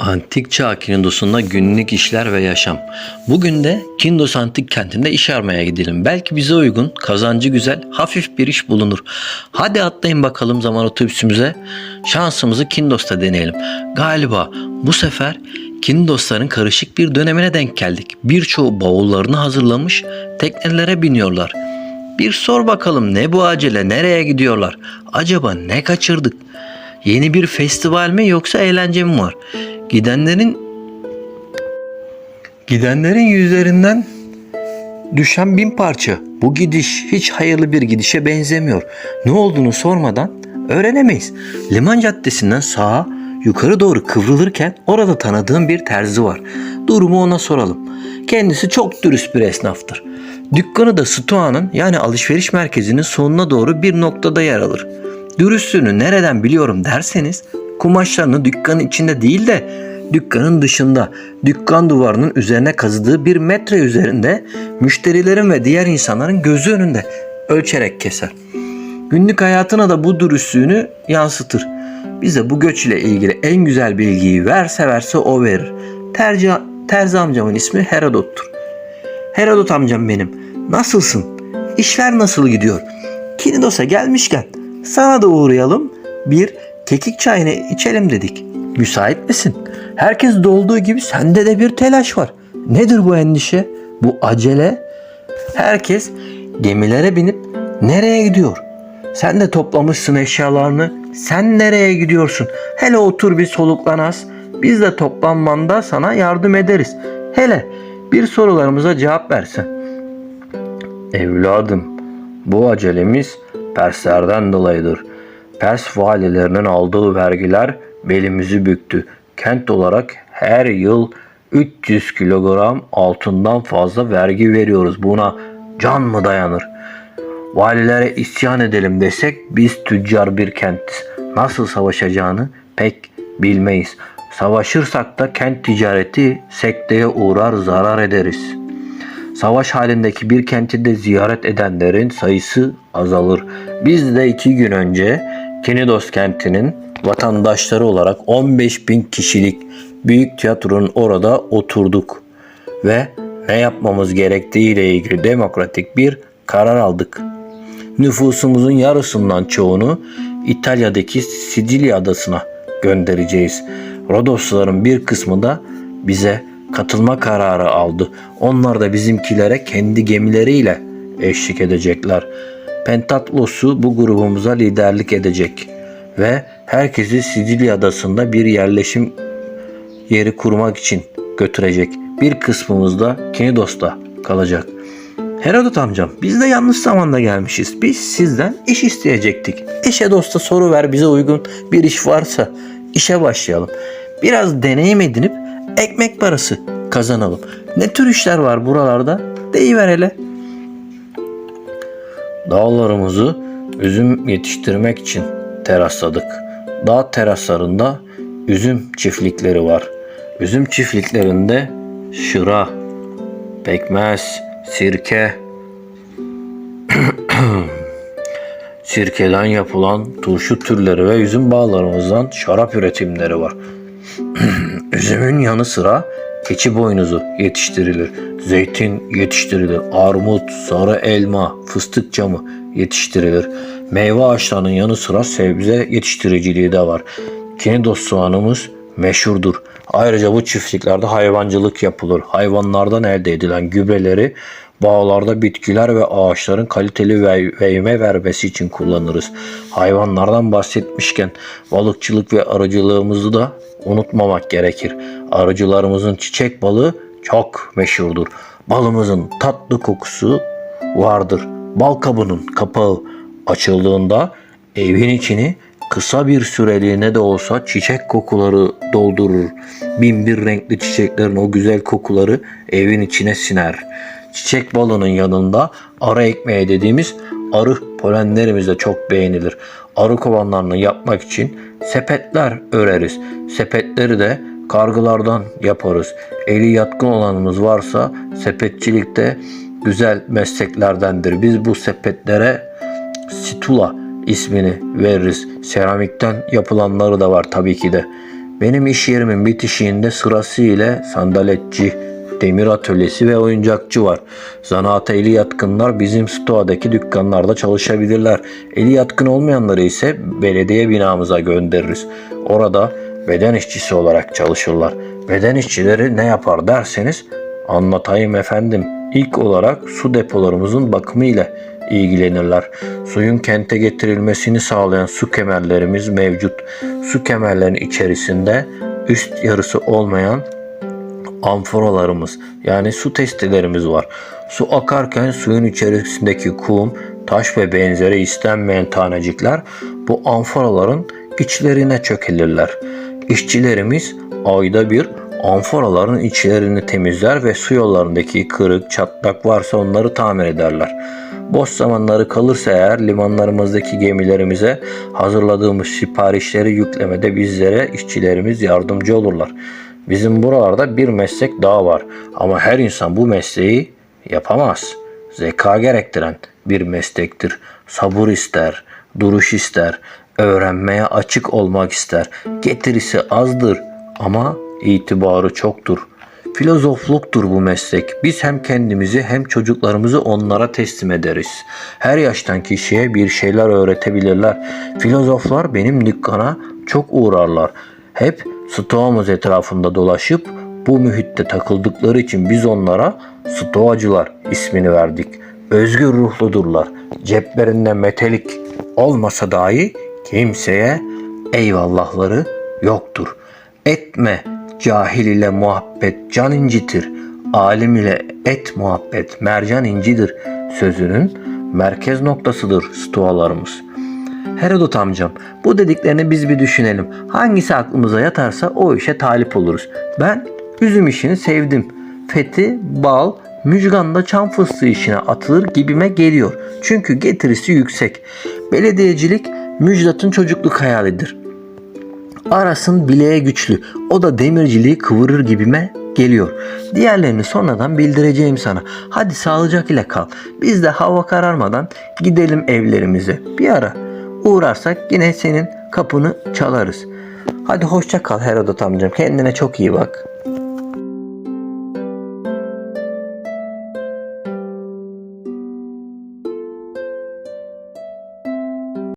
Antik çağ Kindos'unda günlük işler ve yaşam. Bugün de Kindos Antik kentinde iş aramaya gidelim. Belki bize uygun, kazancı güzel, hafif bir iş bulunur. Hadi atlayın bakalım zaman otobüsümüze. Şansımızı Kindos'ta deneyelim. Galiba bu sefer Kindosların karışık bir dönemine denk geldik. Birçoğu bavullarını hazırlamış, teknelere biniyorlar. Bir sor bakalım ne bu acele, nereye gidiyorlar? Acaba ne kaçırdık? Yeni bir festival mi yoksa eğlence mi var? Gidenlerin gidenlerin yüzlerinden düşen bin parça. Bu gidiş hiç hayırlı bir gidişe benzemiyor. Ne olduğunu sormadan öğrenemeyiz. Liman Caddesi'nden sağa yukarı doğru kıvrılırken orada tanıdığım bir terzi var. Durumu ona soralım. Kendisi çok dürüst bir esnaftır. Dükkanı da Stoğa'nın yani alışveriş merkezinin sonuna doğru bir noktada yer alır. Dürüstlüğünü nereden biliyorum derseniz kumaşlarını dükkanın içinde değil de dükkanın dışında dükkan duvarının üzerine kazıdığı bir metre üzerinde müşterilerin ve diğer insanların gözü önünde ölçerek keser. Günlük hayatına da bu dürüstlüğünü yansıtır. Bize bu göç ile ilgili en güzel bilgiyi verse verse o verir. Terzi, terzi amcamın ismi Herodot'tur. Herodot amcam benim. Nasılsın? İşler nasıl gidiyor? Kinidos'a gelmişken sana da uğrayalım. Bir kekik çayını içelim dedik. Müsait misin? Herkes dolduğu gibi sende de bir telaş var. Nedir bu endişe? Bu acele? Herkes gemilere binip nereye gidiyor? Sen de toplamışsın eşyalarını. Sen nereye gidiyorsun? Hele otur bir soluklan az. Biz de toplanmanda sana yardım ederiz. Hele bir sorularımıza cevap versen. Evladım, bu acelemiz Perslerden dolayıdır. Pers valilerinin aldığı vergiler belimizi büktü. Kent olarak her yıl 300 kilogram altından fazla vergi veriyoruz. Buna can mı dayanır? Valilere isyan edelim desek biz tüccar bir kentiz. Nasıl savaşacağını pek bilmeyiz. Savaşırsak da kent ticareti sekteye uğrar zarar ederiz. Savaş halindeki bir kenti de ziyaret edenlerin sayısı azalır. Biz de iki gün önce Kinidos kentinin vatandaşları olarak 15 bin kişilik büyük tiyatronun orada oturduk ve ne yapmamız gerektiği ile ilgili demokratik bir karar aldık. Nüfusumuzun yarısından çoğunu İtalya'daki Sicilya adasına göndereceğiz. Rodosların bir kısmı da bize katılma kararı aldı. Onlar da bizimkilere kendi gemileriyle eşlik edecekler. Pentatlos'u bu grubumuza liderlik edecek ve herkesi Sicilya adasında bir yerleşim yeri kurmak için götürecek. Bir kısmımız da Kinidos'ta kalacak. Herodot amcam biz de yanlış zamanda gelmişiz. Biz sizden iş isteyecektik. Eşe dosta soru ver bize uygun bir iş varsa işe başlayalım. Biraz deneyim edinip ekmek parası kazanalım. Ne tür işler var buralarda? Deyiver hele. Dağlarımızı üzüm yetiştirmek için terasladık. Dağ teraslarında üzüm çiftlikleri var. Üzüm çiftliklerinde şıra, pekmez, sirke, sirkeden yapılan turşu türleri ve üzüm bağlarımızdan şarap üretimleri var. Üzümün yanı sıra keçi boynuzu yetiştirilir. Zeytin yetiştirilir. Armut, sarı elma, fıstık camı yetiştirilir. Meyve ağaçlarının yanı sıra sebze yetiştiriciliği de var. Kinidos soğanımız meşhurdur. Ayrıca bu çiftliklerde hayvancılık yapılır. Hayvanlardan elde edilen gübreleri bağlarda bitkiler ve ağaçların kaliteli ve meyve vermesi için kullanırız. Hayvanlardan bahsetmişken balıkçılık ve arıcılığımızı da unutmamak gerekir. Arıcılarımızın çiçek balığı çok meşhurdur. Balımızın tatlı kokusu vardır. Bal kabının kapağı açıldığında evin içini kısa bir süreliğine de olsa çiçek kokuları doldurur. Bin bir renkli çiçeklerin o güzel kokuları evin içine siner. Çiçek balının yanında arı ekmeği dediğimiz arı polenlerimiz de çok beğenilir. Arı kovanlarını yapmak için sepetler öreriz. Sepetleri de kargılardan yaparız. Eli yatkın olanımız varsa sepetçilikte güzel mesleklerdendir. Biz bu sepetlere situla ismini veririz. Seramikten yapılanları da var tabii ki de. Benim iş yerimin bitişiğinde sırasıyla sandaletçi, demir atölyesi ve oyuncakçı var. Zanaata eli yatkınlar bizim stoğdaki dükkanlarda çalışabilirler. Eli yatkın olmayanları ise belediye binamıza göndeririz. Orada beden işçisi olarak çalışırlar. Beden işçileri ne yapar derseniz anlatayım efendim. İlk olarak su depolarımızın bakımı ile ilgilenirler. Suyun kente getirilmesini sağlayan su kemerlerimiz mevcut. Su kemerlerinin içerisinde üst yarısı olmayan amforalarımız yani su testilerimiz var. Su akarken suyun içerisindeki kum, taş ve benzeri istenmeyen tanecikler bu amforaların içlerine çökelirler. İşçilerimiz ayda bir amforaların içlerini temizler ve su yollarındaki kırık, çatlak varsa onları tamir ederler. Boş zamanları kalırsa eğer limanlarımızdaki gemilerimize hazırladığımız siparişleri yüklemede bizlere işçilerimiz yardımcı olurlar. Bizim buralarda bir meslek daha var ama her insan bu mesleği yapamaz. Zeka gerektiren bir meslektir. Sabır ister, duruş ister, öğrenmeye açık olmak ister. Getirisi azdır ama itibarı çoktur. Filozofluktur bu meslek. Biz hem kendimizi hem çocuklarımızı onlara teslim ederiz. Her yaştan kişiye bir şeyler öğretebilirler. Filozoflar benim dükkana çok uğrarlar. Hep stoğumuz etrafında dolaşıp bu mühitte takıldıkları için biz onlara stoğacılar ismini verdik. Özgür ruhludurlar. Ceplerinde metelik olmasa dahi kimseye eyvallahları yoktur. Etme cahil ile muhabbet can incitir. Alim ile et muhabbet mercan incidir sözünün merkez noktasıdır stoğalarımız. Herodot amcam bu dediklerini biz bir düşünelim. Hangisi aklımıza yatarsa o işe talip oluruz. Ben üzüm işini sevdim. Fethi, bal, mücganda çam fıstığı işine atılır gibime geliyor. Çünkü getirisi yüksek. Belediyecilik Müjdat'ın çocukluk hayalidir. Arasın bileğe güçlü. O da demirciliği kıvırır gibime geliyor. Diğerlerini sonradan bildireceğim sana. Hadi sağlıcakla kal. Biz de hava kararmadan gidelim evlerimize. Bir ara uğrarsak yine senin kapını çalarız. Hadi hoşça kal Herodot amcam. Kendine çok iyi bak.